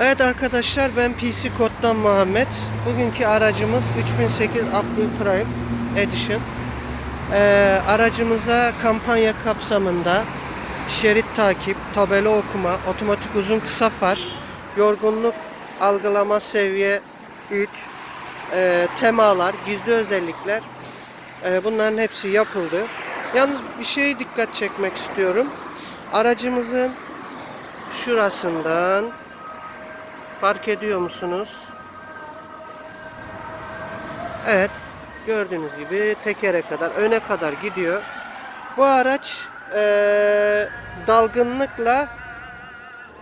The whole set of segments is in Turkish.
Evet arkadaşlar ben PC Kod'dan Muhammed. Bugünkü aracımız 3008 Upwheel Prime Edition. Ee, aracımıza kampanya kapsamında şerit takip, tabela okuma, otomatik uzun kısa far, yorgunluk algılama seviye 3, e, temalar, gizli özellikler e, bunların hepsi yapıldı. Yalnız bir şeye dikkat çekmek istiyorum. Aracımızın şurasından Fark ediyor musunuz? Evet. Gördüğünüz gibi tekere kadar, öne kadar gidiyor. Bu araç eee, dalgınlıkla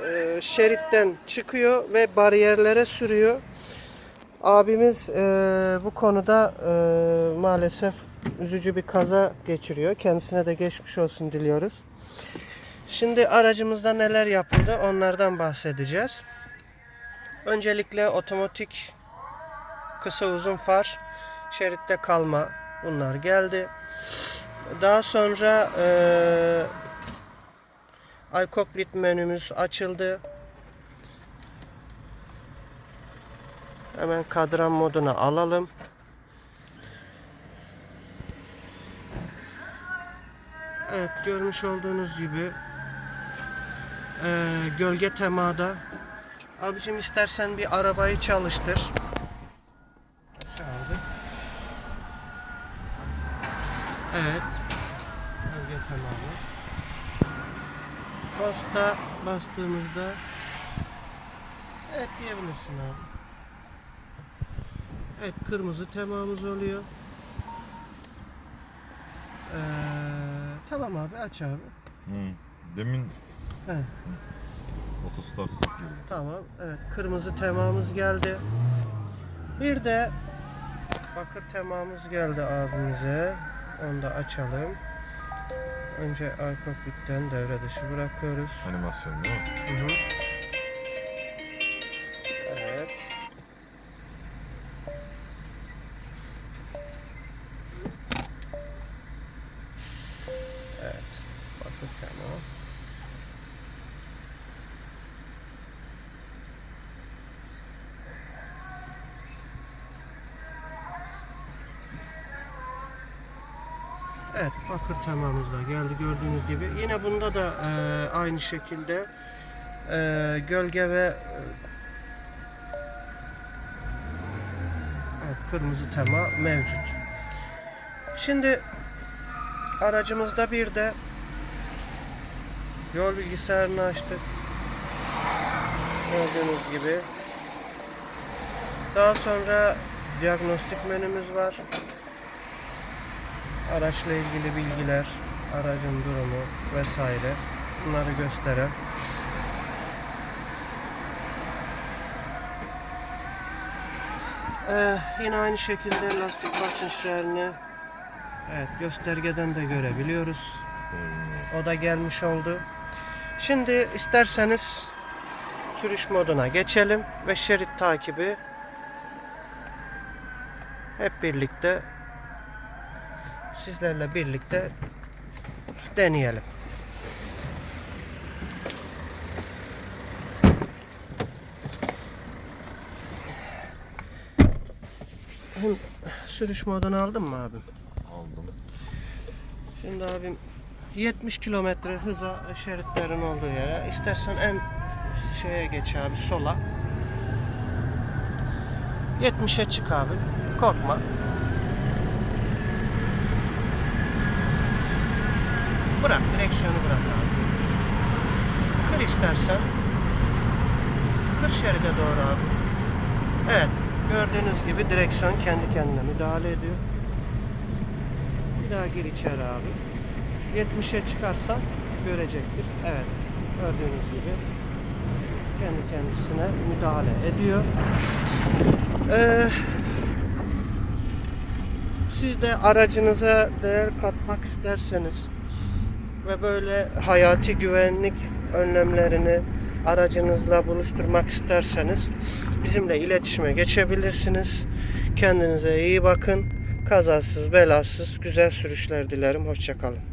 eee, şeritten çıkıyor ve bariyerlere sürüyor. Abimiz eee, bu konuda eee, maalesef üzücü bir kaza geçiriyor. Kendisine de geçmiş olsun diliyoruz. Şimdi aracımızda neler yapıldı onlardan bahsedeceğiz. Öncelikle otomatik kısa uzun far, şeritte kalma bunlar geldi. Daha sonra eee iCockpit menümüz açıldı. Hemen kadran moduna alalım. Evet görmüş olduğunuz gibi eee, gölge temada Abicim istersen bir arabayı çalıştır. Çaldı. Evet. Bölge tamamız. Posta bastığımızda Evet diyebilirsin abi. Evet kırmızı temamız oluyor. Ee, tamam abi aç abi. Hı. Demin Evet. otostart. Tamam. Evet. Kırmızı temamız geldi. Bir de bakır temamız geldi abimize. Onu da açalım. Önce iCockpit'ten devre dışı bırakıyoruz. Animasyon değil mi? Hı hı. Evet, bakır temamız da geldi gördüğünüz gibi. Yine bunda da e, aynı şekilde e, gölge ve e, evet, kırmızı tema mevcut. Şimdi aracımızda bir de yol bilgisayarını açtık. Gördüğünüz gibi. Daha sonra diagnostik menümüz var. Araçla ilgili bilgiler, aracın durumu vesaire bunları gösteren Ee, yine aynı şekilde lastik basınçlarını evet, göstergeden de görebiliyoruz. Ee, O da gelmiş oldu. Şimdi isterseniz sürüş moduna geçelim ve şerit takibi hep birlikte sizlerle birlikte deneyelim. Hem Sürüş modunu aldın mı abim? aldım. Şimdi abim 70 kilometre hıza şeritlerin olduğu yere istersen en şeye geç abi sola 70'e çık abi korkma bırak direksiyonu bırak abi kır istersen kır şeride doğru abi evet gördüğünüz gibi direksiyon kendi kendine müdahale ediyor bir daha gir içeri abi 70'e çıkarsan görecektir. Evet. Gördüğünüz gibi kendi kendisine müdahale ediyor. Ee, siz de aracınıza değer katmak isterseniz ve böyle hayati güvenlik önlemlerini aracınızla buluşturmak isterseniz bizimle iletişime geçebilirsiniz. Kendinize iyi bakın. Kazasız belasız güzel sürüşler dilerim. Hoşçakalın.